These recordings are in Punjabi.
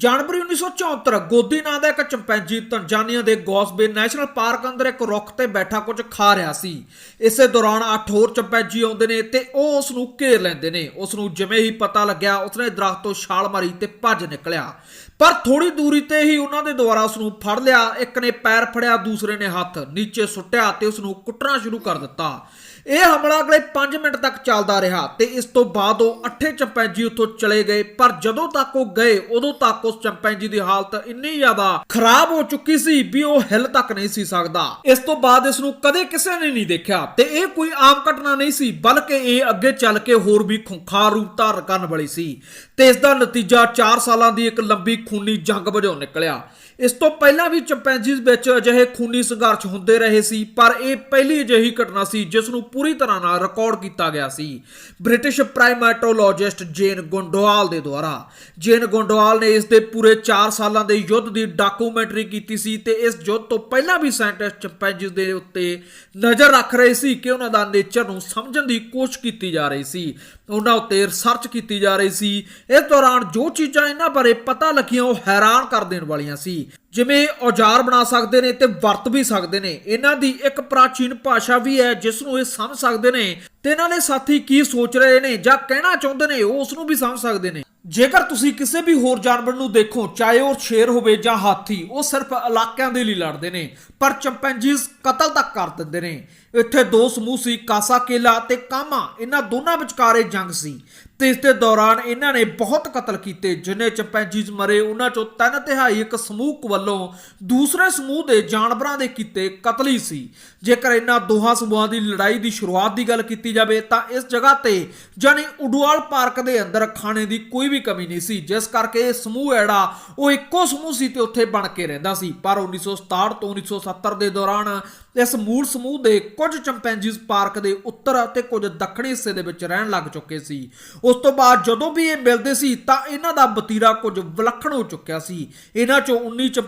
ਜਨਵਰੀ 1974 ਗੋਦੀ ਨਾਂ ਦਾ ਇੱਕ ਚੰਪੈਂਜੀ ਤੰਜਾਨੀਆ ਦੇ ਗੌਸਬੇ ਨੈਸ਼ਨਲ ਪਾਰਕ ਅੰਦਰ ਇੱਕ ਰੁੱਖ ਤੇ ਬੈਠਾ ਕੁਝ ਖਾ ਰਿਹਾ ਸੀ। ਇਸੇ ਦੌਰਾਨ ਅੱਠ ਹੋਰ ਚੰਪੈਂਜੀ ਆਉਂਦੇ ਨੇ ਤੇ ਉਹ ਉਸ ਨੂੰ ਘੇਰ ਲੈਂਦੇ ਨੇ। ਉਸ ਨੂੰ ਜਿਵੇਂ ਹੀ ਪਤਾ ਲੱਗਿਆ ਉਸਨੇ ਦਰਖਤ ਤੋਂ ਛਾਲ ਮਾਰੀ ਤੇ ਭੱਜ ਨਿਕਲਿਆ। ਪਰ ਥੋੜੀ ਦੂਰੀ ਤੇ ਹੀ ਉਹਨਾਂ ਦੇ ਦੁਆਰਾ ਉਸ ਨੂੰ ਫੜ ਲਿਆ। ਇੱਕ ਨੇ ਪੈਰ ਫੜਿਆ, ਦੂਸਰੇ ਨੇ ਹੱਥ ਨੀਚੇ ਸੁੱਟਿਆ ਤੇ ਉਸ ਨੂੰ ਕੁੱਟਣਾ ਸ਼ੁਰੂ ਕਰ ਦਿੱਤਾ। ਇਹ ਹਮਲਾ ਅਗਲੇ 5 ਮਿੰਟ ਤੱਕ ਚੱਲਦਾ ਰਿਹਾ ਤੇ ਇਸ ਤੋਂ ਬਾਅਦ ਉਹ ਅੱਠੇ ਚੰਪੈਂਜੀ ਉੱਥੋਂ ਚਲੇ ਗਏ। ਪਰ ਜਦੋਂ ਤੱਕ ਉਹ ਗਏ, ਉਦੋਂ ਤੱਕ ਉਸ ਚੰਪੈਂਜੀ ਦੀ ਹਾਲਤ ਇੰਨੀ ਜ਼ਿਆਦਾ ਖਰਾਬ ਹੋ ਚੁੱਕੀ ਸੀ ਵੀ ਉਹ ਹਿੱਲ ਤੱਕ ਨਹੀਂ ਸੀ ਸਕਦਾ। ਇਸ ਤੋਂ ਬਾਅਦ ਇਸ ਨੂੰ ਕਦੇ ਕਿਸੇ ਨੇ ਨਹੀਂ ਦੇਖਿਆ ਤੇ ਇਹ ਕੋਈ ਆਮ ਘਟਨਾ ਨਹੀਂ ਸੀ, ਬਲਕਿ ਇਹ ਅੱਗੇ ਚੱਲ ਕੇ ਹੋਰ ਵੀ ਖੁੰਖਾਰ ਰੂਪ ਧਾਰਨ ਕਰਨ ਵਾਲੀ ਸੀ ਤੇ ਇਸ ਦਾ ਨਤੀਜਾ 4 ਸਾਲਾਂ ਦੀ ਇੱਕ ਲੰਬੀ ਖੂਨੀ ਜੰਗ ਵਜੋਂ ਨਿਕਲਿਆ। ਇਸ ਤੋਂ ਪਹਿਲਾਂ ਵੀ ਚੰਪੈਂਜੀਜ਼ ਵਿੱਚ ਅਜਿਹੇ ਖੂਨੀ ਸੰਘਰਸ਼ ਹੁੰਦੇ ਰਹੇ ਸੀ, ਪਰ ਇਹ ਪਹਿਲੀ ਅਜਿਹੀ ਘਟਨਾ ਸੀ ਜਿਸ ਨੂੰ ਪੂਰੀ ਤਰ੍ਹਾਂ ਨਾਲ ਰਿਕਾਰਡ ਕੀਤਾ ਗਿਆ ਸੀ। ਬ੍ਰਿਟਿਸ਼ ਪ੍ਰਾਈਮੈਟੋਲੋਜਿਸਟ ਜੇਨ ਗੋਂਡੋਵਾਲ ਦੇ ਦੁਆਰਾ। ਜੇਨ ਗੋਂਡੋਵਾਲ ਨੇ ਇਸ ਦੇ ਪੂਰੇ 4 ਸਾਲਾਂ ਦੇ ਯੁੱਧ ਦੀ ਡਾਕੂਮੈਂਟਰੀ ਕੀਤੀ ਸੀ ਤੇ ਇਸ ਯੁੱਧ ਤੋਂ ਪਹਿਲਾਂ ਵੀ ਸਾਇੰਟਿਸਟ ਚੰਪੈਂਜੀਜ਼ ਦੇ ਉੱਤੇ ਨਜ਼ਰ ਰੱਖ ਰਹੇ ਸੀ ਕਿ ਉਹਨਾਂ ਦਾ ਨੇਚਰ ਨੂੰ ਸਮਝਣ ਦੀ ਕੋਸ਼ਿਸ਼ ਕੀਤੀ ਜਾ ਰਹੀ ਸੀ। ਉਹਨਾਂ ਉੱਤੇ ਰਿਸਰਚ ਕੀਤੀ ਜਾ ਰਹੀ ਸੀ। ਇਸ ਦੌਰਾਨ ਜੋ ਚੀਜ਼ਾਂ ਇਹਨਾਂ ਬਾਰੇ ਪਤਾ ਲੱਗੀਆਂ, ਉਹ ਹੈਰਾਨ ਕਰ ਦੇਣ ਵਾਲੀਆਂ ਸੀ। ਜਿਵੇਂ ਔਜ਼ਾਰ ਬਣਾ ਸਕਦੇ ਨੇ ਤੇ ਵਰਤ ਵੀ ਸਕਦੇ ਨੇ। ਇਹਨਾਂ ਦੀ ਇੱਕ ਪ੍ਰਾਚੀਨ ਭਾਸ਼ਾ ਵੀ ਹੈ ਜਿਸ ਨੂੰ ਇਹ ਸਮਝ ਸਕਦੇ ਨੇ। ਤੇ ਇਹਨਾਂ ਦੇ ਸਾਥੀ ਕੀ ਸੋਚ ਰਹੇ ਨੇ ਜਾਂ ਕਹਿਣਾ ਚਾਹੁੰਦੇ ਨੇ, ਉਹ ਉਸ ਨੂੰ ਵੀ ਸਮਝ ਸਕਦੇ ਨੇ। ਜੇਕਰ ਤੁਸੀਂ ਕਿਸੇ ਵੀ ਹੋਰ ਜਾਨਵਰ ਨੂੰ ਦੇਖੋ, ਚਾਹੇ ਉਹ ਸ਼ੇਰ ਹੋਵੇ ਜਾਂ ਹਾਥੀ, ਉਹ ਸਿਰਫ ਇਲਾਕਿਆਂ ਦੇ ਲਈ ਲੜਦੇ ਨੇ, ਪਰ ਚੰਪੈਂਜੀਜ਼ ਕਤਲ ਤੱਕ ਕਰ ਦਿੰਦੇ ਨੇ। ਇੱਥੇ ਦੋ ਸਮੂਹ ਸੀ, ਕਾਸਾ ਕੇਲਾ ਤੇ ਕਾਮਾ। ਇਹਨਾਂ ਦੋਨਾਂ ਵਿਚਕਾਰ ਇਹ ਜੰਗ ਸੀ। ਤੇ ਇਸ ਦੇ ਦੌਰਾਨ ਇਹਨਾਂ ਨੇ ਬਹੁਤ ਕਤਲ ਕੀਤੇ, ਜਿੰਨੇ ਚੰਪੈਂਜੀਜ਼ ਮਰੇ, ਉਹਨਾਂ ਚੋਂ ਤਿੰਨ ਤਿਹਾਈ ਇੱਕ ਸਮੂਹ ਵੱਲੋਂ ਦੂਸਰੇ ਸਮੂਹ ਦੇ ਜਾਨਵਰਾਂ ਦੇ ਕੀਤੇ ਕਤਲ ਹੀ ਸੀ। ਜੇਕਰ ਇਹਨਾਂ ਦੋਹਾਂ ਸਮੂਹਾਂ ਦੀ ਲੜਾਈ ਦੀ ਸ਼ੁਰੂਆਤ ਦੀ ਗੱਲ ਕੀਤੀ ਜਾਵੇ, ਤਾਂ ਇਸ ਜਗ੍ਹਾ ਤੇ ਜਾਨੀ ਉਡਵਾਲ ਪਾਰਕ ਦੇ ਅੰਦਰ ਖਾਣੇ ਦੀ ਕੋਈ ਵੀ ਕਮੀ ਨਹੀਂ ਸੀ। ਜਿਸ ਕਰਕੇ ਇਹ ਸਮੂਹ ਐੜਾ, ਉਹ ਇੱਕੋ ਸਮੂਹ ਸੀ ਤੇ ਉੱਥੇ ਬਣ ਕੇ ਰਹਿੰਦਾ ਸੀ। ਪਰ 1967 ਤੋਂ 1970 ਦੇ ਦੌਰਾਨ ਇਸ ਮੂਲ ਸਮੂਹ ਦੇ ਕੁਝ ਚੰਪੈਂਜੀਜ਼ ਪਾਰਕ ਦੇ ਉੱਤਰ ਅਤੇ ਕੁਝ ਦੱਖਣੀ ਹਿੱਸੇ ਦੇ ਵਿੱਚ ਰਹਿਣ ਲੱਗ ਚੁੱਕੇ ਸੀ। ਉਸ ਤੋਂ ਬਾਅਦ ਜਦੋਂ ਵੀ ਇਹ ਮਿਲਦੇ ਸੀ ਤਾਂ ਇਹਨਾਂ ਦਾ ਬਤੀਰਾ ਕੁਝ ਵਿਲੱਖਣ ਹੋ ਚੁੱਕਿਆ ਸੀ। ਇਹਨਾਂ ਚੋਂ 19 'ਚ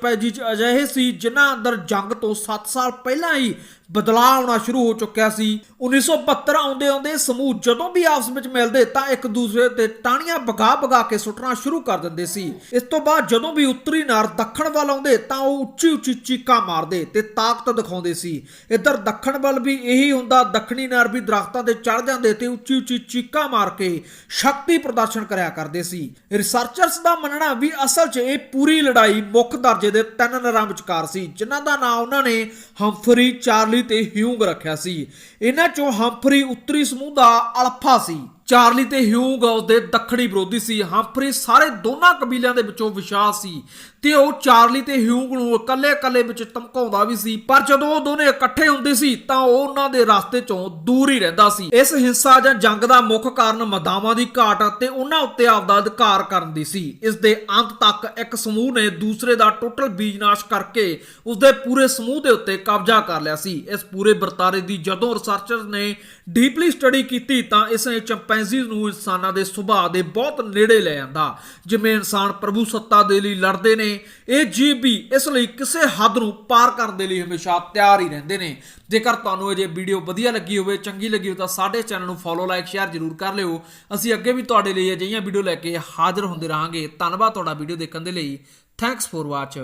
ਅਜਿਹੇ ਸੀ ਜਿਨ੍ਹਾਂ ਅੰਦਰ ਜੰਗ ਤੋਂ 7 ਸਾਲ ਪਹਿਲਾਂ ਹੀ ਬਦਲਾਅ ਆਉਣਾ ਸ਼ੁਰੂ ਹੋ ਚੁੱਕਿਆ ਸੀ। 1972 ਆਉਂਦੇ ਆਉਂਦੇ ਸਮੂਹ ਜਦੋਂ ਵੀ ਆਪਸ ਵਿੱਚ ਮਿਲਦੇ ਤਾਂ ਇੱਕ ਦੂਸਰੇ ਤੇ ਟਾਣੀਆਂ ਵਗਾ ਵਗਾ ਕੇ ਸੁੱਟਣਾ ਸ਼ੁਰੂ ਕਰ ਦਿੰਦੇ ਸੀ। ਇਸ ਤੋਂ ਬਾਅਦ ਜਦੋਂ ਵੀ ਉੱਤਰੀ ਨਾਰ ਦੱਖਣ ਵੱਲ ਆਉਂਦੇ ਤਾਂ ਉਹ ਉੱਚੀ ਉੱਚੀ ਚੀਕਾਂ ਮਾਰਦੇ ਤੇ ਤਾਕਤ ਦਿਖਾਉਂਦੇ ਸੀ। ਇੱਧਰ ਦੱਖਣ ਵੱਲ ਵੀ ਇਹੀ ਹੁੰਦਾ, ਦੱਖਣੀ ਨਾਰ ਵੀ ਦਰਖਤਾਂ ਤੇ ਚੜ ਜਾਂਦੇ ਤੇ ਉੱਚੀ ਉੱਚੀ ਚੀਕਾਂ ਮਾਰ ਕੇ ਸ਼ਕਤੀ ਪ੍ਰਦਰਸ਼ਨ ਕਰਿਆ ਕਰਦੇ ਸੀ। ਰਿਸਰਚਰਸ ਦਾ ਮੰਨਣਾ ਵੀ ਅਸਲ 'ਚ ਇਹ ਪੂਰੀ ਲੜਾਈ ਮੁੱਖ ਦਰਜੇ ਦੇ ਤਿੰਨ ਨਰਾਂ ਵਿਚਕਾਰ ਸੀ, ਜਿਨ੍ਹਾਂ ਦਾ ਨਾਮ ਉਹਨਾਂ ਨੇ ਹੰਫਰੀ ਚਾਰਲੀ ਤੇ ਹਿਊਂਗ ਰੱਖਿਆ ਸੀ। ਇਹਨਾਂ ਚੋਂ ਹੰਫਰੀ ਉੱਤਰੀ ਸਮੂਹ ਦਾ ਅਲਫਾ ਸੀ। ਚਾਰਲੀ ਤੇ ਹਿਊਗ ਉਸਦੇ ਦੱਖਣੀ ਵਿਰੋਧੀ ਸੀ, ਹੰਫਰੀ ਸਾਰੇ ਦੋਨਾਂ ਕਬੀਲਿਆਂ ਦੇ ਵਿੱਚੋਂ ਵਿਸ਼ਾਲ ਸੀ ਤੇ ਉਹ ਚਾਰਲੀ ਤੇ ਹਿਊਗ ਨੂੰ ਇਕੱਲੇ-ਇਕੱਲੇ ਵਿੱਚ ਧਮਕਾਉਂਦਾ ਵੀ ਸੀ, ਪਰ ਜਦੋਂ ਉਹ ਦੋਨੇ ਇਕੱਠੇ ਹੁੰਦੇ ਸੀ ਤਾਂ ਉਹ ਉਹਨਾਂ ਦੇ ਰਸਤੇ ਚੋਂ ਦੂਰ ਹੀ ਰਹਿੰਦਾ ਸੀ। ਇਸ ਹਿੰਸਾ ਜਾਂ ਜੰਗ ਦਾ ਮੁੱਖ ਕਾਰਨ ਮਦਾਵਾਂ ਦੀ ਘਾਟ ਤੇ ਉਹਨਾਂ ਉੱਤੇ ਆਪਦਾ ਅਧਿਕਾਰ ਕਰਨ ਦੀ ਸੀ। ਇਸ ਦੇ ਅੰਤ ਤੱਕ ਇੱਕ ਸਮੂਹ ਨੇ ਦੂਸਰੇ ਦਾ ਟੋਟਲ ਬੀਜਨਾਸ਼ ਕਰਕੇ ਉਸਦੇ ਪੂਰੇ ਸਮੂਹ ਦੇ ਉੱਤੇ ਕਬਜ਼ਾ ਕਰ ਲਿਆ ਸੀ। ਇਸ ਪੂਰੇ ਵਰਤਾਰੇ ਦੀ ਜਦੋਂ ਰਿਸਰਚਰ ਨੇ ਡੀਪਲੀ ਸਟੱਡੀ ਕੀਤੀ ਤਾਂ ਇਸ ਨੇ ਚੰਪੈਂਜ਼ੀਜ਼ ਨੂੰ ਇਨਸਾਨਾਂ ਦੇ ਸੁਭਾਅ ਦੇ ਬਹੁਤ ਨੇੜੇ ਲੈ ਆਂਦਾ। ਜਿਵੇਂ ਇਨਸਾਨ ਪ੍ਰਭੂ ਸੱਤਾ ਦੇ ਲਈ ਲੜਦੇ ਨੇ, ਇਹ ਜੀਵ ਵੀ ਇਸ ਲਈ ਕਿਸੇ ਹੱਦ ਨੂੰ ਪਾਰ ਕਰਨ ਦੇ ਲਈ ਹਮੇਸ਼ਾ ਤਿਆਰ ਹੀ ਰਹਿੰਦੇ ਨੇ। ਜੇਕਰ ਤੁਹਾਨੂੰ ਇਹ ਵੀਡੀਓ ਵਧੀਆ ਲੱਗੀ ਹੋਵੇ, ਚੰਗੀ ਲੱਗੀ ਹੋਵੇ ਤਾਂ ਸਾਡੇ ਚੈਨਲ ਨੂੰ ਫੋਲੋ ਲਾਈਕ ਸ਼ੇਅਰ ਜ਼ਰੂਰ ਕਰ ਲਿਓ। ਅਸੀਂ ਅੱਗੇ ਵੀ ਤੁਹਾਡੇ ਲਈ ਅਜਿਹੀਆਂ ਵੀਡੀਓ ਲੈ ਕੇ ਹਾਜ਼ਰ ਹੁੰਦੇ ਰਹਾਂਗੇ। ਧੰਨਵਾਦ ਤੁਹਾਡਾ ਵੀਡੀਓ ਦੇਖਣ ਦੇ ਲਈ। Thanks for watch